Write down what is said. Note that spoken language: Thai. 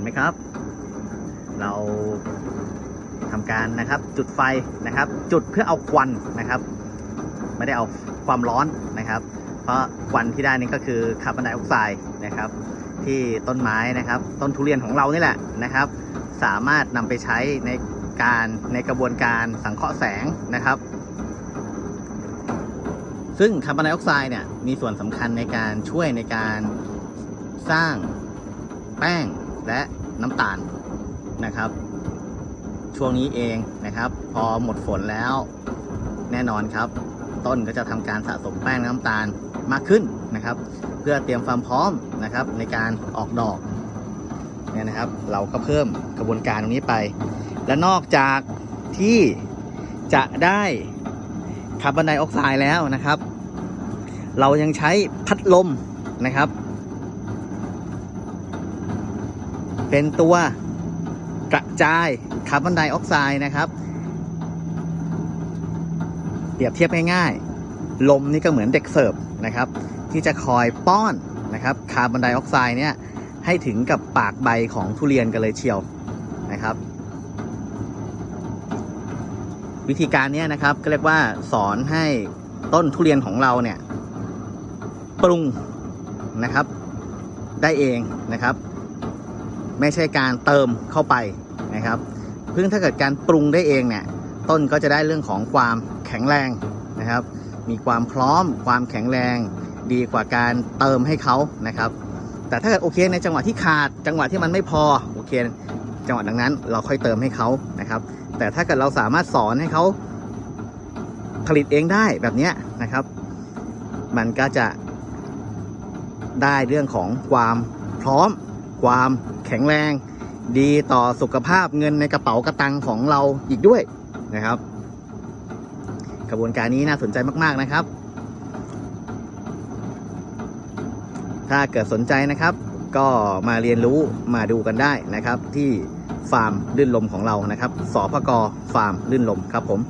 นไหมครับ เราทำการนะครับจุดไฟนะครับ จุดเพื่อเอาควันนะครับ ไม่ได้เอาความร้อนนะครับ เพราะควันที่ได้นี่ก็คือคาร์บอนไดออกไซด์นะครับ ที่ต้นไม้นะครับ ต้นทุเรียนของเรานี่แหละนะครับ สามารถนำไปใช้ในการในกระบวนการสังเคราะห์แสงนะครับ ซึ่งคาร์บอนไดออกไซด์เนี่ยมีส่วนสำคัญในการช่วยในการสร้างแป้ง และน้ำตาลนะครับ ช่วงนี้เองนะครับ พอหมดฝนแล้ว แน่นอนครับ ต้นก็จะทำการสะสมแป้งน้ำตาลมากขึ้นนะครับ เพื่อเตรียมความพร้อมนะครับในการออกดอกเนี่ยนะครับ เราก็เพิ่มกระบวนการตรงนี้ไป และนอกจากที่จะได้คาร์บอนไดออกไซด์แล้วนะครับ เรายังใช้พัดลมนะครับ เป็นตัวกระจายคาร์บอนไดออกไซด์นะครับ เปรียบเทียบง่ายๆ ลมนี่ก็เหมือนเด็กเสิร์ฟนะครับ ที่จะคอยป้อนนะครับคาร์บอนไดออกไซด์เนี่ยให้ถึงกับปากใบของทุเรียนกันเลยเชียวนะครับ วิธีการนี้นะครับก็เรียกว่าสอนให้ต้นทุเรียนของเราเนี่ย ปรุงนะครับ ได้เองนะครับ ไม่ใช่การเติมเข้าไปนะครับเพิ่งถ้าเกิดการปรุงได้เองเนี่ยต้นก็จะได้เรื่องของความแข็งแรงนะครับ มีความพร้อมความแข็งแรงดีกว่าการเติมให้เขานะครับ แต่ถ้าเกิดโอเคในจังหวะที่ขาดจังหวะที่มันไม่พอโอเค จังหวะดังนั้นเราค่อยเติมให้เขานะครับ แต่ถ้าเกิดเราสามารถสอนให้เขาผลิตเองได้แบบนี้นะครับ มันก็จะได้เรื่องของความพร้อม ความแข็งแรง ดีต่อสุขภาพเงินในกระเป๋ากระตังของเราอีกด้วยนะครับ กระบวนการนี้น่าสนใจมาก ๆนะครับ ถ้าเกิดสนใจนะครับ ก็มาเรียนรู้มาดูกันได้นะครับ ที่ฟาร์มลื่นลมของเรานะครับ สพกฟาร์มลื่นลมครับผม